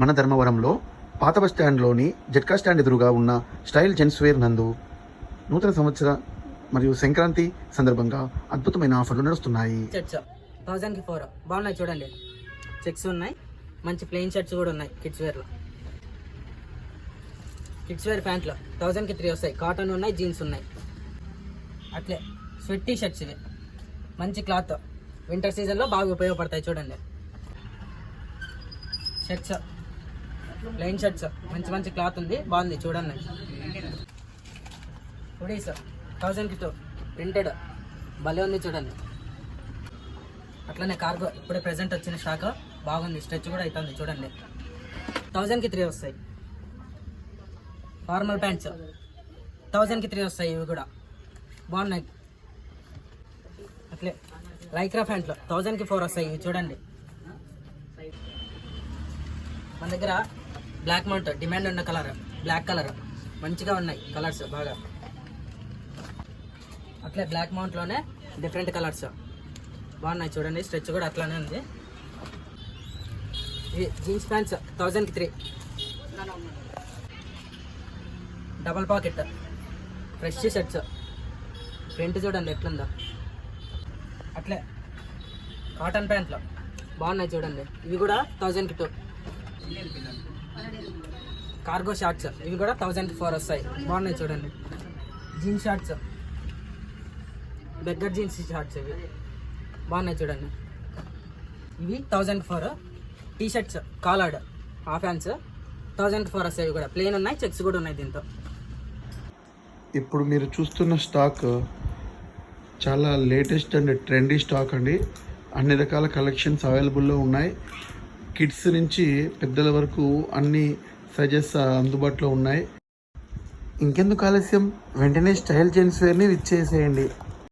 మన ధర్మవరంలో పాత బస్ స్టాండ్లోని జట్కా స్టాండ్ ఎదురుగా ఉన్న స్టైల్ జెంట్స్ వేర్ నందు నూతన సంవత్సర మరియు సంక్రాంతి సందర్భంగా అద్భుతమైన ఆఫర్లు నడుస్తున్నాయి. థౌజండ్కి ఫోర్. బాగున్నాయి చూడండి. చెక్స్ ఉన్నాయి. మంచి ప్లెయిన్ షర్ట్స్ కూడా ఉన్నాయి కిడ్స్ వేర్లో కిడ్స్ వేర్ ప్యాంట్లో థౌజండ్కి త్రీ వస్తాయి. కాటన్ ఉన్నాయి జీన్స్ ఉన్నాయి. అట్లే. స్వెట్ టీ షర్ట్స్ ఇవి. మంచి క్లాత్ వింటర్ సీజన్లో బాగా ఉపయోగపడతాయి చూడండి. షర్ట్స్ లైన్ షర్ట్స్ మంచి మంచి క్లాత్ ఉంది బాగుంది చూడండి. హుడీస్ థౌజండ్కి టూ ప్రింటెడ్ భలే ఉంది చూడండి. అట్లనే కార్గో ఇప్పుడే ప్రజెంట్ వచ్చిన స్టాక్ బాగుంది స్ట్రెచ్ కూడా అవుతుంది చూడండి. థౌజండ్కి త్రీ వస్తాయి. ఫార్మల్ ప్యాంట్స్ థౌజండ్కి త్రీ వస్తాయి ఇవి కూడా. బాగున్నాయి. అట్లే లైక్రా ప్యాంట్లు థౌజండ్కి ఫోర్ వస్తాయి ఇవి చూడండి. మన దగ్గర బ్లాక్ మౌంట్ డిమాండ్ ఉన్న కలర్ బ్లాక్ కలర్ మంచిగా ఉన్నాయి కలర్స్ బాగా. అట్లే బ్లాక్ మౌంట్లోనే డిఫరెంట్ కలర్స్ బాగున్నాయి చూడండి. స్ట్రెచ్ కూడా అట్లానే ఉంది. ఇవి జీన్స్ ప్యాంట్స్ థౌజండ్కి three double pocket fresh shirts print చూడండి ఎట్లుందో. అట్లే కాటన్ ప్యాంట్లు బాగున్నాయి చూడండి. ఇవి కూడా థౌజండ్కి టూ కార్గో షార్ట్స్ ఇవి కూడా థౌజండ్ ఫోర్ వస్తాయి. బాగున్నాయి చూడండి. Jeans shorts beggar jeans shorts ఇవి. బాగున్నాయి చూడండి. ఇవి thousand four T shirts collared half hands thousand four వస్తాయి కూడా. ప్లెయిన్ ఉన్నాయి చెక్స్ కూడా ఉన్నాయి దీంతో. ఇప్పుడు మీరు చూస్తున్న స్టాక్ చాలా లేటెస్ట్ అండ్ ట్రెండీ స్టాక్ అండి. అన్ని రకాల కలెక్షన్స్ అవైలబుల్లో ఉన్నాయి. కిడ్స్ నుంచి పెద్దల వరకు అన్ని సైజెస్ అందుబాటులో ఉన్నాయి. ఇంకెందుకు ఆలస్యం? వెంటనే స్టైల్ జెంట్స్ వేర్ని విచ్చేసేయండి.